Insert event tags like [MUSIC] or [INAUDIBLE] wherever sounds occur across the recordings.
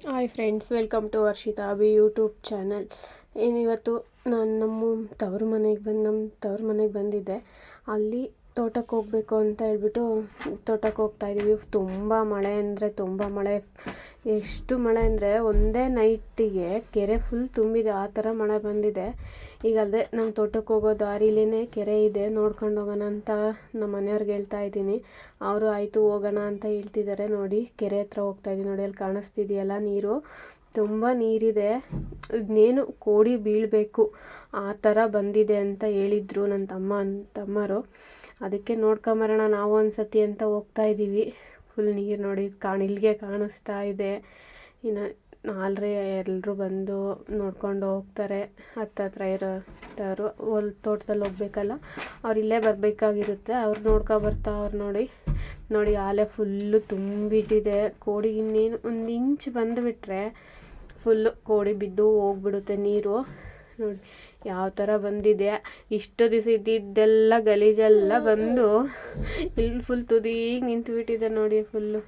Hi friends welcome to Varshitha Abhi YouTube channel ಏನಿವತ್ತು ನಾನು ನಮ್ಮ ತವ್ರ ಮನೆಗೆ ಬಂದು ನಮ್ಮ ತವ್ರ ಮನೆಗೆ ಬಂದಿದ್ದೆ. ಅಲ್ಲಿ ತೋಟಕ್ಕೆ ಹೋಗಬೇಕು ಅಂತ ಹೇಳ್ಬಿಟ್ಟು ತೋಟಕ್ಕೆ ಹೋಗ್ತಾ ಇದ್ದೀವಿ. ತುಂಬ ಮಳೆ ಅಂದರೆ ತುಂಬ ಮಳೆ. ಎಷ್ಟು ಮಳೆ ಅಂದರೆ ಒಂದೇ ನೈಟಿಗೆ ಕೆರೆ ಫುಲ್ ತುಂಬಿದೆ. ಆ ಥರ ಮಳೆ ಬಂದಿದೆ. ಈಗ ಅಲ್ಲದೆ ನಮ್ಮ ತೋಟಕ್ಕೆ ಹೋಗೋ ದಾರಿಲೇ ಕೆರೆ ಇದೆ. ನೋಡ್ಕೊಂಡು ಹೋಗೋಣ ಅಂತ ನಮ್ಮ ಮನೆಯವ್ರಿಗೆ ಹೇಳ್ತಾ ಇದ್ದೀನಿ. ಅವರು ಆಯಿತು, ಹೋಗೋಣ ಅಂತ ಹೇಳ್ತಿದ್ದಾರೆ. ನೋಡಿ, ಕೆರೆ ಹತ್ರ ಹೋಗ್ತಾ ಇದ್ದೀನಿ. ನೋಡಿ, ಅಲ್ಲಿ ಕಾಣಿಸ್ತಿದೆಯಲ್ಲ ನೀರು. ತುಂಬ ನೀರಿದೆ. ಇನ್ನೇನು ಕೋಡಿ ಬೀಳಬೇಕು. ಆ ಥರ ಬಂದಿದೆ ಅಂತ ಹೇಳಿದ್ರು ನನ್ನ ತಮ್ಮ, ತಮ್ಮರು. ಅದಕ್ಕೆ ನೋಡ್ಕೊಂಬರೋಣ ನಾವು ಒಂದು ಸತಿ ಅಂತ ಹೋಗ್ತಾ ಇದ್ದೀವಿ. ಫುಲ್ ನೀರು ನೋಡಿ, ಕಾಣ, ಇಲ್ಲಿಗೆ ಕಾಣಿಸ್ತಾ ಇದೆ. ಇನ್ನು ಆಲ್ರೆ ಎಲ್ಲರೂ ಬಂದು ನೋಡ್ಕೊಂಡು ಹೋಗ್ತಾರೆ. ಹತ್ತತ್ರ ಇರೋಂಥವ್ರು ಹೊಲ್ ತೋಟದಲ್ಲಿ ಹೋಗ್ಬೇಕಲ್ಲ, ಅವ್ರು ಇಲ್ಲೇ ಬರಬೇಕಾಗಿರುತ್ತೆ. ಅವ್ರು ನೋಡ್ಕೊ ಬರ್ತಾ ಅವ್ರು ನೋಡಿ. ನೋಡಿ, ಆಲೆ ಫುಲ್ಲು ತುಂಬಿಟ್ಟಿದೆ. ಕೋಡಿ ಇನ್ನೇನು, ಒಂದು ಇಂಚ್ ಬಂದುಬಿಟ್ರೆ ಫುಲ್ಲು ಕೋಡಿ ಬಿದ್ದು ಹೋಗ್ಬಿಡುತ್ತೆ ನೀರು. ನೋಡಿ. ಯಾವ ಥರ ಬಂದಿದೆ? ಇಷ್ಟು ದಿವಸ ಇದ್ದಿದ್ದೆಲ್ಲ ಗಲೀಜೆಲ್ಲ ಬಂದು ಇಲ್ಲಿ ಫುಲ್ ತುದೀಗೆ ನಿಂತುಬಿಟ್ಟಿದೆ ನೋಡಿ ಫುಲ್ಲು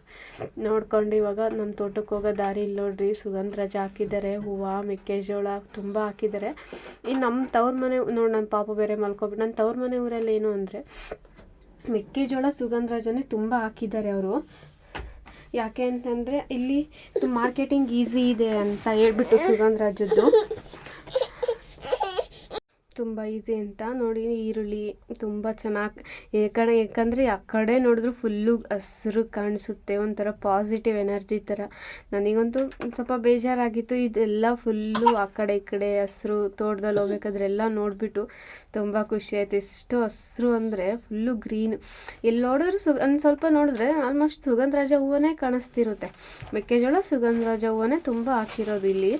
ನೋಡ್ಕೊಂಡು ಇವಾಗ ನಮ್ಮ ತೋಟಕ್ಕೆ ಹೋಗೋ ದಾರಿ ಇಲ್ಲಿ ನೋಡ್ರಿ. ಸುಗಂಧರಾಜ ಹಾಕಿದ್ದಾರೆ, ಹೂವು, ಮೆಕ್ಕೆಜೋಳ ತುಂಬ ಹಾಕಿದ್ದಾರೆ. ಈ ನಮ್ಮ ತವ್ರ ಮನೆ ನೋಡಿ ನನ್ನ ಪಾಪ ಬೇರೆ ಮಲ್ಕೊಬಿಟ್ಟು ನನ್ನ ತವ್ರ ಮನೆ ಊರಲ್ಲಿ ಏನು ಅಂದರೆ ಮೆಕ್ಕೆಜೋಳ ಸುಗಂಧರಾಜನೇ ತುಂಬ ಹಾಕಿದ್ದಾರೆ ಅವರು. ಯಾಕೆ ಅಂತಂದರೆ ಇಲ್ಲಿ ಮಾರ್ಕೆಟಿಂಗ್ ಈಸಿ ಇದೆ ಅಂತ ಹೇಳ್ಬಿಟ್ಟು ಸುಗಂಧರಾಜದ್ದು ತುಂಬ ಈಸಿ ಅಂತ ನೋಡಿ, ಈರುಳ್ಳಿ ತುಂಬ ಚೆನ್ನಾಗಿ ಏಕಡೆ ಏಕೆಂದರೆ ಆ ಕಡೆ ನೋಡಿದ್ರು ಫುಲ್ಲು ಹಸಿರು ಕಾಣಿಸುತ್ತೆ, ಒಂಥರ ಪಾಸಿಟಿವ್ ಎನರ್ಜಿ ಥರ. ನನಗಂತೂ ಸ್ವಲ್ಪ ಬೇಜಾರಾಗಿತ್ತು, ಇದೆಲ್ಲ ಫುಲ್ಲು ಆ ಕಡೆ, ಈ ಕಡೆ ಹಸಿರು ತೋಟದಲ್ಲಿ ಹೋಗ್ಬೇಕಾದ್ರೆ ಎಲ್ಲ ನೋಡಿಬಿಟ್ಟು ತುಂಬ ಖುಷಿ ಆಯಿತು. ಎಷ್ಟು ಹಸಿರು ಅಂದರೆ ಫುಲ್ಲು ಗ್ರೀನ್. ಎಲ್ಲಿ ನೋಡಿದ್ರು ಸುಗ, ಒಂದು ಸ್ವಲ್ಪ ನೋಡಿದ್ರೆ ಆಲ್ಮೋಸ್ಟ್ ಸುಗಂಧರಾಜ ಹೂವನೇ ಕಾಣಿಸ್ತಿರುತ್ತೆ. ಮೆಕ್ಕೆಜೋಳ ಸುಗಂಧರಾಜ ಹೂವನೇ ತುಂಬ ಹಾಕಿರೋದು ಇಲ್ಲಿ.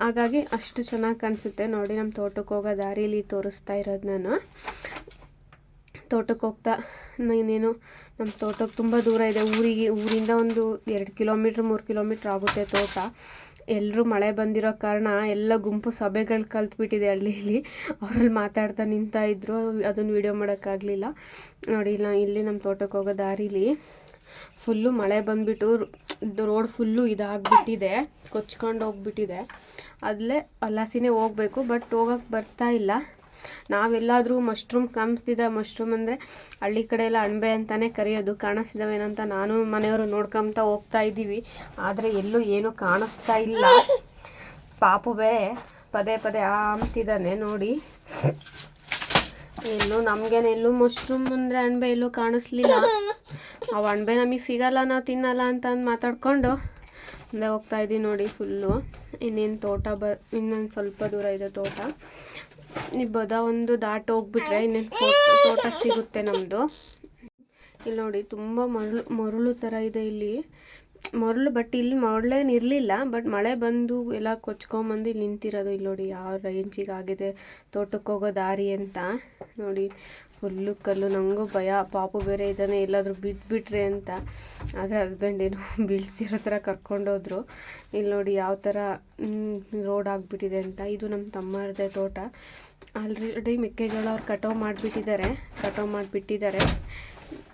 ಹಾಗಾಗಿ ಅಷ್ಟು ಚೆನ್ನಾಗಿ ಕಾಣಿಸುತ್ತೆ. ನೋಡಿ ನಮ್ಮ ತೋಟಕ್ಕೆ ಹೋಗೋ ದಾರೀಲಿ ತೋರಿಸ್ತಾ ಇರೋದು ನಾನು. ತೋಟಕ್ಕೆ ಹೋಗ್ತಾ ಇನ್ನೇನು ನಮ್ಮ ತೋಟಕ್ಕೆ ತುಂಬ ದೂರ ಇದೆ. ಊರಿಗೆ, ಊರಿಂದ ಒಂದು ಎರಡು ಕಿಲೋಮೀಟ್ರ್, ಮೂರು ಕಿಲೋಮೀಟ್ರ್ ಆಗುತ್ತೆ ತೋಟ. ಎಲ್ಲರೂ ಮಳೆ ಬಂದಿರೋ ಕಾರಣ ಎಲ್ಲ ಗುಂಪು ಸಭೆಗಳು ಕಲ್ತ್ಬಿಟ್ಟಿದೆ ಹಳ್ಳಿಯಲ್ಲಿ ಅವರಲ್ಲಿ ಮಾತಾಡ್ತಾ ನಿಂತಾಯಿದ್ರು ಅದನ್ನು ವೀಡಿಯೋ ಮಾಡೋಕ್ಕಾಗಲಿಲ್ಲ ನೋಡಿ ಇಲ್ಲ ಇಲ್ಲಿ ನಮ್ಮ ತೋಟಕ್ಕೆ ಹೋಗೋ ದಾರೀಲಿ. ಫುಲ್ಲು ಮಳೆ ಬಂದುಬಿಟ್ಟು ರೋಡ್ ಫುಲ್ಲು ಇದಾಗಿಬಿಟ್ಟಿದೆ. ಕೊಚ್ಕೊಂಡು ಹೋಗ್ಬಿಟ್ಟಿದೆ. ಅಲ್ಲೇ ಅಲ್ಲಾಸಿನೇ ಹೋಗಬೇಕು ಬಟ್ ಹೋಗೋಕ್ಕೆ ಬರ್ತಾ ಇಲ್ಲ. ನಾವೆಲ್ಲಾದರೂ ಮಶ್ರೂಮ್ ಕಾಣಿಸ್ತಿದ್ದ ಮಶ್ರೂಮ್ ಅಂದರೆ ಹಳ್ಳಿ ಕಡೆ ಎಲ್ಲ ಅಣಬೆ ಅಂತಲೇ ಕರೆಯೋದು ಕಾಣಿಸ್ತಿದ್ದಾವೇನಂತ ನಾನು ಮನೆಯವರು ನೋಡ್ಕೊಂತ ಹೋಗ್ತಾ ಇದ್ದೀವಿ. ಆದರೆ ಎಲ್ಲೂ ಏನೂ ಕಾಣಿಸ್ತಾ ಇಲ್ಲ. ಪಾಪು ಬೇರೆ ಪದೇ ಪದೇ ಅಂತಿದ್ದಾನೆ ನೋಡಿ. ಎಲ್ಲೂ ನಮಗೇನೆಲ್ಲೂ ಮಶ್ರೂಮ್ ಅಂದರೆ ಅಣಬೆ ಎಲ್ಲೂ ಕಾಣಿಸ್ಲಿಲ್ಲ. ಅವು ಅಣಬೆ ನಮಗೆ ಸಿಗಲ್ಲ, ನಾವು ತಿನ್ನಲ್ಲ ಅಂತ ಅಂದು ಮಾತಾಡ್ಕೊಂಡು ಮುಂದೆ ಹೋಗ್ತಾ ಇದ್ದೀವಿ ನೋಡಿ ಫುಲ್ಲು ಇನ್ನೇನು ತೋಟ ಬ, ಇನ್ನೊಂದು ಸ್ವಲ್ಪ ದೂರ ಇದೆ ತೋಟ. ಬದ ಒಂದು ದಾಟ ಹೋಗ್ಬಿಟ್ರೆ ಇನ್ನೇನು ತೋಟ ಸಿಗುತ್ತೆ ನಮ್ಮದು ಇಲ್ಲಿ ನೋಡಿ ತುಂಬ ಮರಳು ಮರಳು ಥರ ಇದೆ ಇಲ್ಲಿ. ಮರಳು ಬಟ್ ಇಲ್ಲಿ ಮರಳೇನು ಇರಲಿಲ್ಲ ಬಟ್ ಮಳೆ ಬಂದು ಎಲ್ಲ ಕೊಚ್ಕೊಂಬಂದು ಇಲ್ಲಿ ನಿಂತಿರೋದು ಇಲ್ಲಿ ನೋಡಿ, ಯಾವ ರೇಂಜಿಗೆ ಆಗಿದೆ ತೋಟಕ್ಕೆ ಹೋಗೋ ದಾರಿ ಅಂತ. ನೋಡಿ ಫುಲ್ಲು ಕಲ್ಲು ನನಗೂ ಭಯ. ಪಾಪು ಬೇರೆ ಇದ್ದಾನೆ, ಎಲ್ಲಾದರೂ ಬಿದ್ದುಬಿಟ್ರೆ ಅಂತ. ಆದರೆ ಹಸ್ಬೆಂಡ್ ಏನು ಬೀಳ್ಸಿರೋ ಥರ ಕರ್ಕೊಂಡೋದ್ರು ಇಲ್ಲಿ ನೋಡಿ ಯಾವ ಥರ ರೋಡ್ ಆಗಿಬಿಟ್ಟಿದೆ ಅಂತ. ಇದು ನಮ್ಮ ತಮ್ಮರದೇ ತೋಟ. ಆಲ್ರೆಡಿ ಮೆಕ್ಕೆಜೋಳ ಅವ್ರು ಕಟಾವು ಮಾಡಿಬಿಟ್ಟಿದ್ದಾರೆ. ಕಟಾವು ಮಾಡಿಬಿಟ್ಟಿದ್ದಾರೆ.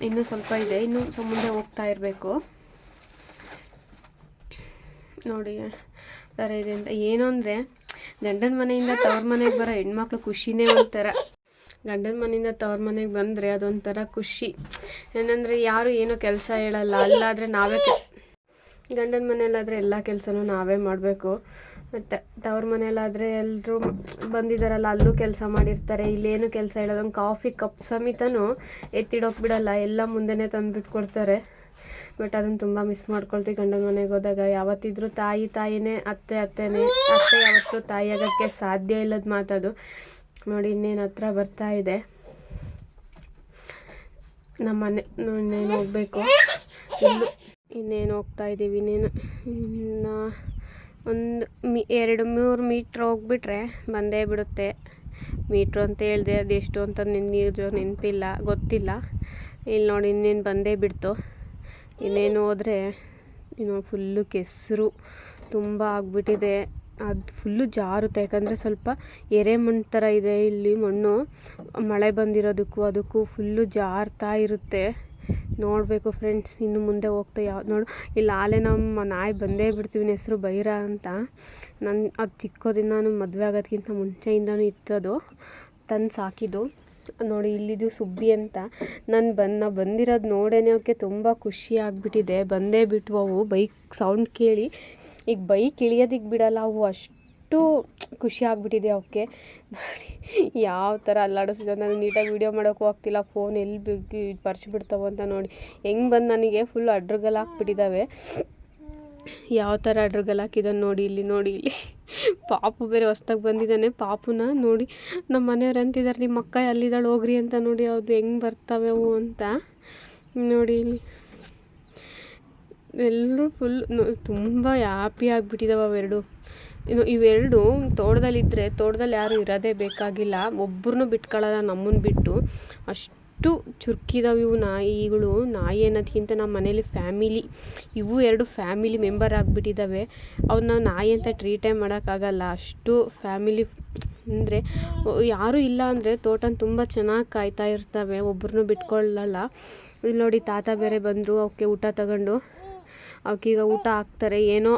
ಇನ್ನೂ ಸ್ವಲ್ಪ ಇದೆ. ಇನ್ನೂ ಸೊ ಹೋಗ್ತಾ ಇರಬೇಕು. ನೋಡಿ ಥರ ಇದೆ ಅಂತ. ಏನು ಅಂದರೆ, ಗಂಡನ ಮನೆಯಿಂದ ತವ್ರ ಮನೆಗೆ ಬರೋ ಹೆಣ್ಮಕ್ಳು ಖುಷಿನೇ ಒಂಥರ. ಗಂಡನ ಮನೆಯಿಂದ ತವ್ರ ಮನೆಗೆ ಬಂದರೆ ಅದೊಂಥರ ಖುಷಿ. ಏನಂದರೆ ಯಾರು ಏನೂ ಕೆಲಸ ಹೇಳಲ್ಲ, ಅಲ್ಲಾದರೆ ನಾವೇ ಗಂಡನ ಮನೆಯಲ್ಲಾದರೆ ಎಲ್ಲ ಕೆಲಸನೂ ನಾವೇ ಮಾಡಬೇಕು. ಮತ್ತು ತವ್ರ ಮನೆಯಲ್ಲಾದರೆ ಎಲ್ಲರೂ ಬಂದಿದ್ದಾರಲ್ಲ ಅಲ್ಲೂ ಕೆಲಸ ಮಾಡಿರ್ತಾರೆ, ಇಲ್ಲೇನು ಕೆಲಸ ಹೇಳೋದು. ಒಂದು ಕಾಫಿ ಕಪ್ ಸಮೇತನೂ ಎತ್ತಿಡೋಕೆ ಬಿಡಲ್ಲ, ಎಲ್ಲ ಮುಂದೆನೇ ತಂದುಬಿಟ್ಟು ಕೊಡ್ತಾರೆ ಬಟ್ ಅದನ್ನು ತುಂಬ ಮಿಸ್ ಮಾಡ್ಕೊಳ್ತೀವಿ ಗಂಡನ ಮನೆಗೆ ಹೋದಾಗ. ಯಾವತ್ತಿದ್ರೂ ತಾಯಿ ತಾಯಿನೇ, ಅತ್ತೆ ಅತ್ತೆನೇ, ಅತ್ತೆ ಯಾವತ್ತೂ ತಾಯಿ ಆಗೋಕ್ಕೆ ಸಾಧ್ಯ ಇಲ್ಲದ ಮಾತದು. ನೋಡಿ, ಇನ್ನೇನು ಹತ್ರ ಬರ್ತಾ ಇದೆ. ನಮ್ಮ ಮನೆ ಇನ್ನೇನು ಹೋಗ್ಬೇಕು. ಇನ್ನೇನು ಹೋಗ್ತಾ ಇದ್ದೀವಿ ಇನ್ನೇನು, ಇನ್ನು ಒಂದು ಮೀ, ಎರಡು, ಮೂರು ಮೀಟ್ರ್ ಹೋಗ್ಬಿಟ್ರೆ ಬಂದೇ ಬಿಡುತ್ತೆ. ಮೀಟ್ರ್ ಅಂತ ಹೇಳಿದೆ, ಅದು ಎಷ್ಟು ಅಂತ ನಿನ್ನ ನೆನಪಿಲ್ಲ, ಗೊತ್ತಿಲ್ಲ. ಇಲ್ಲಿ ನೋಡಿ, ಇನ್ನೇನು ಬಂದೇ ಬಿಡ್ತು. ಇನ್ನೇನು ಹೋದರೆ, ಇನ್ನು ಫುಲ್ಲು ಕೆಸರು ತುಂಬ ಆಗಿಬಿಟ್ಟಿದೆ. ಅದು ಫುಲ್ಲು ಜಾರುತ್ತೆ. ಯಾಕಂದರೆ ಸ್ವಲ್ಪ ಎರೆಮಣ್ಣು ಥರ ಇದೆ ಇಲ್ಲಿ ಮಣ್ಣು. ಮಳೆ ಬಂದಿರೋದಕ್ಕೂ ಅದಕ್ಕೂ ಫುಲ್ಲು ಜಾರ್ತಾ ಇರುತ್ತೆ. ನೋಡಬೇಕು ಫ್ರೆಂಡ್ಸ್, ಇನ್ನು ಮುಂದೆ ಹೋಗ್ತಾ ಯಾವ ನೋಡು. ಇಲ್ಲಿ ಆಲೆ ನಮ್ಮ ನಾಯಿ ಬಂದೇ ಬಿಡ್ತೀವಿ ಹೆಸರು ಬೈರ ಅಂತ. ನನ್ನ ಅದು ಚಿಕ್ಕೋದಿಂದ ನಾನು ಮದುವೆ ಆಗೋದಕ್ಕಿಂತ ಮುಂಚೆಯಿಂದನೂ ಇತ್ತದು. ತಂದು ಸಾಕಿದ್ದು. ನೋಡಿ, ಇಲ್ಲಿದು ಸುಬ್ಬಿ ಅಂತ. ನಾನು ಬಂದು ನಾ ಬಂದಿರೋದು ನೋಡೇನೆ, ಅವಕ್ಕೆ ತುಂಬ ಖುಷಿ ಆಗಿಬಿಟ್ಟಿದೆ. ಬಂದೇ ಬಿಟ್ವು ಅವು ಬೈಕ್ ಸೌಂಡ್ ಕೇಳಿ ಈಗ ಬೈಕ್ ಇಳಿಯೋದಿಕ್ಕೆ ಬಿಡಲ್ಲ, ಅವು ಅಷ್ಟು ಖುಷಿ ಆಗಿಬಿಟ್ಟಿದೆ ಅವಕ್ಕೆ ನೋಡಿ, ಯಾವ ಥರ ಅಲ್ಲಾಡಿಸಿದ ನಾನು ನೀಟಾಗಿ ವೀಡಿಯೋ ಮಾಡೋಕ್ಕೂ ಆಗ್ತಿಲ್ಲ. ಫೋನ್ ಎಲ್ಲಿ ಬಿಗಿ ಬಿಡ್ತಾವೆ ಅಂತ ನೋಡಿ. ಹೆಂಗೆ ಬಂದು ನನಗೆ ಫುಲ್ ಅಡ್ರಗಲ್ ಹಾಕ್ಬಿಟ್ಟಿದ್ದಾವೆ ಯಾವ ಥರ ಅಡ್ರಗಲ್ ಹಾಕಿದ್ದಾನೆ ನೋಡಿ ಇಲ್ಲಿ ನೋಡಿ ಇಲ್ಲಿ. ಪಾಪು ಬೇರೆ ಹೊಸ್ದಾಗಿ ಬಂದಿದ್ದಾನೆ ಪಾಪುನ ನೋಡಿ ನಮ್ಮ ಮನೆಯವ್ರು ಅಂತಿದ್ದಾರೆ ನಿಮ್ಮ ಅಕ್ಕ ಅಲ್ಲಿದ್ದಾಳೆ ಹೋಗ್ರಿ ಅಂತ ನೋಡಿ ಅದು ಹೆಂಗೆ ಬರ್ತಾವೆ ಅವು ಅಂತ. ನೋಡಿ ಇಲ್ಲಿ. ಎಲ್ಲರೂ ಫುಲ್ ತುಂಬ ಹ್ಯಾಪಿ ಆಗಿಬಿಟ್ಟಿದ್ದಾವೆ ಅವೆರಡು ಇನ್ನು ಇವೆರಡು ತೋಟದಲ್ಲಿದ್ದರೆ ತೋಟದಲ್ಲಿ ಯಾರೂ ಇರೋದೇ ಬೇಕಾಗಿಲ್ಲ. ಒಬ್ಬರನ್ನೂ ಬಿಟ್ಕೊಳ್ಳಲ್ಲ ನಮ್ಮನ್ನು ಬಿಟ್ಟು. ಅಷ್ಟು ಚುರುಕಿದಾವೆ ಇವು ನಾಯಿಗಳು, ನಾಯಿ ಅನ್ನೋದ್ಕಿಂತ ನಮ್ಮ ಮನೇಲಿ ಫ್ಯಾಮಿಲಿ ಇವು ಎರಡು ಫ್ಯಾಮಿಲಿ ಮೆಂಬರ್ ಆಗಿಬಿಟ್ಟಿದ್ದಾವೆ ಅವನ್ನ ನಾಯಿ ಅಂತ ಟ್ರೀಟೇ ಮಾಡೋಕ್ಕಾಗಲ್ಲ. ಅಷ್ಟು ಫ್ಯಾಮಿಲಿ ಅಂದರೆ ಯಾರೂ ಇಲ್ಲ ಅಂದರೆ ತೋಟನ ತುಂಬ ಚೆನ್ನಾಗಿ ಕಾಯ್ತಾ ಇರ್ತವೆ. ಒಬ್ರನ್ನೂ ಬಿಟ್ಕೊಳ್ಳಲ್ಲ ಇಲ್ಲಿ ನೋಡಿ ತಾತ ಬೇರೆ ಬಂದರು, ಅವಕ್ಕೆ ಊಟ ತಗೊಂಡು. ಅವಕ್ಕೀಗ ಊಟ ಹಾಕ್ತಾರೆ, ಏನೋ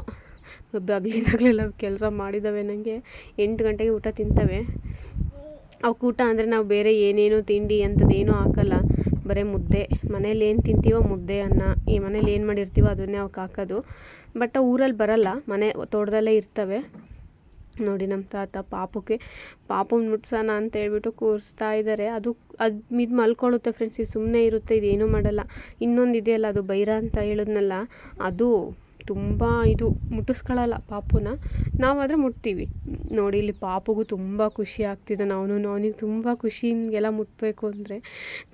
ಬಗ್ಲಿದಾಗಲೆಲ್ಲ ಕೆಲಸ ಮಾಡಿದ್ದಾವೆ ನನಗೆ ಎಂಟು ಗಂಟೆಗೆ ಊಟ ತಿಂತವೆ. ಅವಕ್ಕೆ ಊಟ ಅಂದರೆ ನಾವು ಬೇರೆ ಏನೇನು ತಿಂಡಿ ಅಂಥದ್ದೇನೂ ಹಾಕಲ್ಲ. ಬರೀ ಮುದ್ದೆ. ಮನೇಲಿ ಏನು ತಿಂತೀವೋ ಮುದ್ದೆ, ಅನ್ನ. ಈ ಮನೇಲಿ ಏನು ಮಾಡಿರ್ತೀವೋ ಅದನ್ನೇ ಅವಕ್ಕೆ ಹಾಕೋದು. ಬಟ್ ಊರಲ್ಲಿ ಬರಲ್ಲ. ಮನೆ ತೋಟದಲ್ಲೇ ಇರ್ತವೆ. ನೋಡಿ ನಮ್ಮ ತಾತ ಪಾಪಕ್ಕೆ ಪಾಪುನ ಮುಟ್ಸೋಣ ಅಂತ ಹೇಳ್ಬಿಟ್ಟು ಕೂರಿಸ್ತಾ ಇದ್ದಾರೆ ಅದು ಅದು ಇದು ಮಲ್ಕೊಳ್ಳುತ್ತೆ ಫ್ರೆಂಡ್ಸ್ ಇದು ಸುಮ್ಮನೆ ಇರುತ್ತೆ, ಇದೇನೂ ಮಾಡಲ್ಲ. ಇನ್ನೊಂದು ಇದೆಯಲ್ಲ, ಅದು ಬೈರ ಅಂತ ಹೇಳಿದ್ನಲ್ಲ, ಅದು ತುಂಬ ಇದು ಮುಟ್ಟಿಸ್ಕೊಳ್ಳಲ್ಲ ಪಾಪುನ. ನಾವಾದರೆ ಮುಟ್ತೀವಿ. ನೋಡಿ, ಇಲ್ಲಿ ಪಾಪುಗೂ ತುಂಬ ಖುಷಿ ಆಗ್ತಿದೆ. ಅವನು ಅವನಿಗೆ ತುಂಬ ಖುಷಿ ಹಿಂಗೆಲ್ಲ ಮುಟ್ಟಬೇಕು ಅಂದರೆ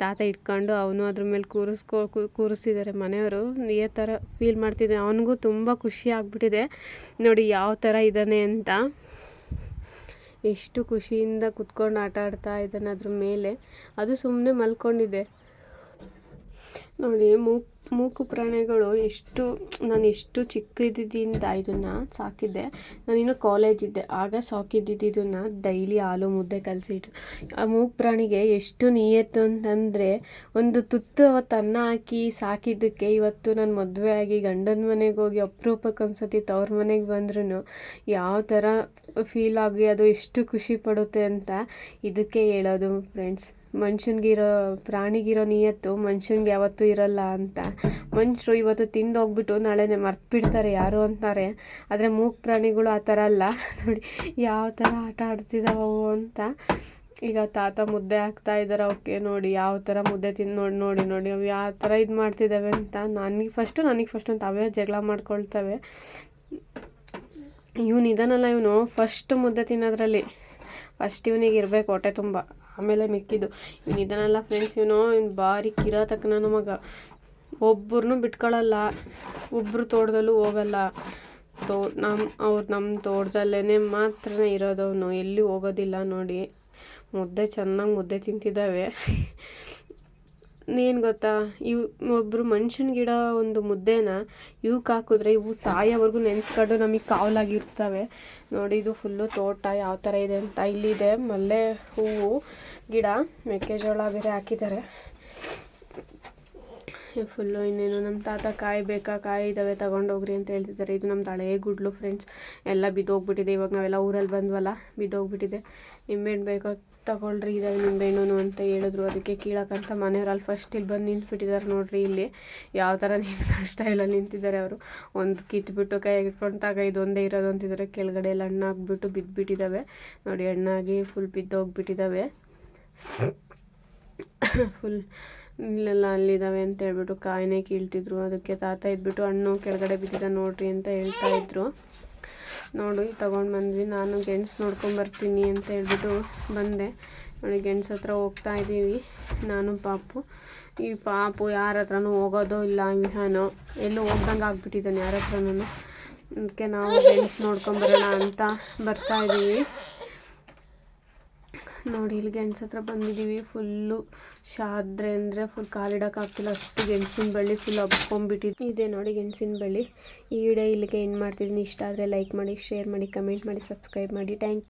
ತಾತ ಇಟ್ಕೊಂಡು ಅವನು ಅದ್ರ ಮೇಲೆ ಕೂರಿಸ್ಕೊ ಕೂರಿಸ್ತಿದ್ದಾರೆ ಮನೆಯವರು. ಈ ಥರ ಫೀಲ್ ಮಾಡ್ತಿದ್ದೆ. ಅವನಿಗೂ ತುಂಬ ಖುಷಿ ಆಗಿಬಿಟ್ಟಿದೆ. ನೋಡಿ, ಯಾವ ಥರ ಇದ್ದಾನೆ ಅಂತ. ಎಷ್ಟು ಖುಷಿಯಿಂದ ಕುತ್ಕೊಂಡು ಆಟ ಆಡ್ತಾ ಇದ್ದಾನೆ ಅದ್ರ ಮೇಲೆ. ಅದು ಸುಮ್ಮನೆ ಮಲ್ಕೊಂಡಿದೆ ನೋಡಿ, ಮೂಕ್ ಮೂಕು ಪ್ರಾಣಿಗಳು ಎಷ್ಟು, ನಾನು ಎಷ್ಟು ಚಿಕ್ಕದಿದ್ದಿಂದ ಇದನ್ನು ಸಾಕಿದ್ದೆ. ನಾನಿನ್ನು ಕಾಲೇಜ್ ಇದ್ದೆ. ಆಗ ಸಾಕಿದ್ದಿದ್ದು ಡೈಲಿ ಹಾಲು ಮುದ್ದೆ ಕಲಸಿಟ್ಟು. ಆ ಮೂಕು ಪ್ರಾಣಿಗೆ ಎಷ್ಟು ನಿಯತ್ತು ಅಂತಂದರೆ, ಒಂದು ತುತ್ತು ಅವತ್ತು ಅನ್ನ ಹಾಕಿ ಸಾಕಿದ್ದಕ್ಕೆ ಇವತ್ತು ನಾನು ಮದುವೆ ಆಗಿ ಗಂಡನ ಮನೆಗೆ ಹೋಗಿ ಅಪರೂಪಕ್ಕೆ ಒಂದ್ಸತಿ ತವ್ರ ಮನೆಗೆ ಬಂದ್ರೂ ಯಾವ ಥರ ಫೀಲ್ ಆಗಿ ಅದು ಎಷ್ಟು ಖುಷಿ ಪಡುತ್ತೆ ಅಂತ ಇದಕ್ಕೆ ಹೇಳೋದು ಫ್ರೆಂಡ್ಸ್ ಮನುಷ್ಯನಿಗಿರೋ ಪ್ರಾಣಿಗಿರೋ ನಿಯತ್ತು ಮನುಷ್ಯನಿಗೆ ಯಾವತ್ತೂ ಇರಲ್ಲ ಅಂತ. ಮನುಷ್ಯರು ಇವತ್ತು ತಿಂದು ಹೋಗ್ಬಿಟ್ಟು ನಾಳೆನೇ ಮರ್ತು ಬಿಡ್ತಾರೆ ಯಾರು ಅಂತಾರೆ. ಆದರೆ ಮೂಕ್ ಪ್ರಾಣಿಗಳು ಆ ಥರ ಅಲ್ಲ. ನೋಡಿ, ಯಾವ ಥರ ಆಟ ಆಡ್ತಿದ್ದಾವವು ಅಂತ. ಈಗ ತಾತ ಮುದ್ದೆ ಹಾಕ್ತಾ ಇದ್ದಾರೆ ಅವಕ್ಕೆ ನೋಡಿ, ಯಾವ ಥರ ಮುದ್ದೆ ತಿಂದು ನೋಡಿ ನೋಡಿ ನೋಡಿ, ಅವು ಯಾವ ಥರ ಇದು ಮಾಡ್ತಿದ್ದಾವೆ ಅಂತ. ನನಗೆ ಫಸ್ಟು ನನಗೆ ಫಸ್ಟ್ ಅಂತ ಅವೇ ಜಗಳ ಮಾಡ್ಕೊಳ್ತವೆ. ಇವನು ಇದನ್ನಲ್ಲ ಇವನು ಫಸ್ಟ್ ಮುದ್ದೆ ತಿನ್ನೋದ್ರಲ್ಲಿ. ಫಸ್ಟ್ ಇವನಿಗೆ ಇರಬೇಕು ಹೊಟ್ಟೆ ತುಂಬ. ಆಮೇಲೆ ಮಿಕ್ಕಿದ್ದು. ಇವನು ಇದನ್ನೆಲ್ಲ ಫ್ರೆಂಡ್ಸ್ ಇವನು, ಇವ್ನು ಭಾರಿ ನಾನು ಮಗ. ಒಬ್ಬರನ್ನೂ ಬಿಟ್ಕೊಳ್ಳಲ್ಲ ಒಬ್ಬರು ತೋಟದಲ್ಲೂ ಹೋಗಲ್ಲ. ತೋ ನಮ್ಮ ಅವ್ರು ನಮ್ಮ ತೋಟದಲ್ಲೇ ಮಾತ್ರ ಇರೋದವನು, ಎಲ್ಲಿ ಹೋಗೋದಿಲ್ಲ ನೋಡಿ. ಮುದ್ದೆ ಚೆನ್ನಾಗಿ ಮುದ್ದೆ ತಿಂತಿದ್ದಾವೆ ಏನು ಗೊತ್ತಾ? ಇವು ಒಬ್ಬರು ಮನುಷ್ಯನ ಗಿಡ ಒಂದು ಮುದ್ದೆನ ಇವಕ್ಕೆ ಹಾಕಿದ್ರೆ ಇವು ಸಾಯೋವರೆಗೂ ನೆನೆಸ್ಕೊಂಡು ನಮಗೆ ಕಾವಲಾಗಿರ್ತವೆ. ನೋಡಿ, ಇದು ಫುಲ್ಲು ತೋಟ, ಯಾವ ಥರ ಇದೆ ಅಂತ. ಇಲ್ಲಿದೆ ಮಲ್ಲೆ ಹೂವು, ಗಿಡ, ಮೆಕ್ಕೆಜೋಳ ಬೇರೆ ಹಾಕಿದ್ದಾರೆ. ಫುಲ್ಲು ಇನ್ನೇನು ನಮ್ಮ ತಾತ ಕಾಯಿ ಬೇಕಾ ಕಾಯಿ ಇದ್ದಾವೆ ತಗೊಂಡೋಗ್ರಿ ಅಂತ ಹೇಳ್ತಿದ್ದಾರೆ. ಇದು ನಮ್ಮ ಹಳೆ ಗುಡ್ಲು ಫ್ರೆಂಡ್ಸ್ ಎಲ್ಲ ಬಿದ್ದೋಗ್ಬಿಟ್ಟಿದೆ. ಇವಾಗ ನಾವೆಲ್ಲ ಊರಲ್ಲಿ ಬಂದ್ವಲ್ಲ, ಬಿದ್ದೋಗ್ಬಿಟ್ಟಿದೆ. ನಿಂಬೆಹಣ್ಣು ಬೇಕೋ ತಗೊಳ್ರಿ, ಇದಾವೆ ನಿಂಬೆಹಣ್ಣು ಅಂತ ಹೇಳಿದ್ರು. ಅದಕ್ಕೆ ಕೀಳಕ್ಕಂತ ಮನೆಯವ್ರು ಅಲ್ಲಿ ಫಸ್ಟ್ ಇಲ್ಲಿ ಬಂದು ನಿಂತ್ಬಿಟ್ಟಿದ್ದಾರೆ ನೋಡಿರಿ ಇಲ್ಲಿ. ಯಾವ ಥರ ಕಷ್ಟ ಇಲ್ಲ ನಿಂತಿದ್ದಾರೆ ಅವರು. ಒಂದು ಕಿತ್ಬಿಟ್ಟು ಕೈ ಇಟ್ಕೊಂಡು ತಾಗ, ಇದೊಂದೇ ಇರೋದು ಅಂತಿದ್ದಾರೆ. ಕೆಳಗಡೆ ಎಲ್ಲ ಹಣ್ಣಾಗ್ಬಿಟ್ಟು ಬಿದ್ದುಬಿಟ್ಟಿದ್ದಾವೆ ನೋಡಿ, ಹಣ್ಣಾಗಿ ಫುಲ್ ಬಿದ್ದೋಗ್ಬಿಟ್ಟಿದ್ದಾವೆ. [COUGHS] ಫುಲ್ ಇಲ್ಲೆಲ್ಲ ಅಲ್ಲಿದ್ದಾವೆ ಅಂತ ಹೇಳ್ಬಿಟ್ಟು ಕಾಯಿನೇ ಕೀಳ್ತಿದ್ರು. ಅದಕ್ಕೆ ತಾತ ಇದ್ಬಿಟ್ಟು ಹಣ್ಣು ಕೆಳಗಡೆ ಬಿದ್ದಿದೆ ನೋಡ್ರಿ ಅಂತ ಹೇಳ್ತಾ ಇದ್ರು. ನೋಡಿ ತಗೊಂಡು ಬಂದ್ವಿ. ನಾನು ಗೆಣಸು ನೋಡ್ಕೊಂಬರ್ತೀನಿ ಅಂತ ಹೇಳ್ಬಿಟ್ಟು ಬಂದೆ. ನೋಡಿ ಗೆಣಸು ಹತ್ರ ಹೋಗ್ತಾ ಇದ್ದೀವಿ. ನಾನು, ಪಾಪು. ಈ ಪಾಪು ಯಾರ ಹತ್ರನೂ ಹೋಗೋದೋ ಇಲ್ಲ ವಿಹಾನೋ ಎಲ್ಲೂ ಹೋಗ್ದಂಗೆ ಆಗ್ಬಿಟ್ಟಿದ್ದಾನೆ ಯಾರ ಹತ್ರನೂ. ಅದಕ್ಕೆ ನಾವು ಗೆಣಸು ನೋಡ್ಕೊಂಬರೋಣ ಅಂತ ಬರ್ತಾ ಇದ್ದೀವಿ. ನೋಡಿ ಇಲ್ಲಿ ಗೆಣಸು ಹತ್ರ ಬಂದಿದ್ದೀವಿ. ಫುಲ್ಲು ಶಾದ್ರೆ ಅಂದರೆ ಫುಲ್ ಕಾಲಿಡೋಕ್ಕಾಗ್ತಿಲ್ಲ ಅಷ್ಟು ಗೆಣಸಿನ ಬಳ್ಳಿ ಫುಲ್ ಹಬ್ಕೊಂಡ್ಬಿಟ್ಟಿದ್ದು ಇದೆ ನೋಡಿ ಗೆಣಸಿನ ಬಳ್ಳಿ. ಈ ವಿಡಿಯೋ ಇಲ್ಲಿಗೆ ಏನು ಮಾಡ್ತಿದ್ದೀನಿ. ಇಷ್ಟ ಆದರೆ ಲೈಕ್ ಮಾಡಿ ಶೇರ್ ಮಾಡಿ ಕಮೆಂಟ್ ಮಾಡಿ ಸಬ್ಸ್ಕ್ರೈಬ್ ಮಾಡಿ. ಥ್ಯಾಂಕ್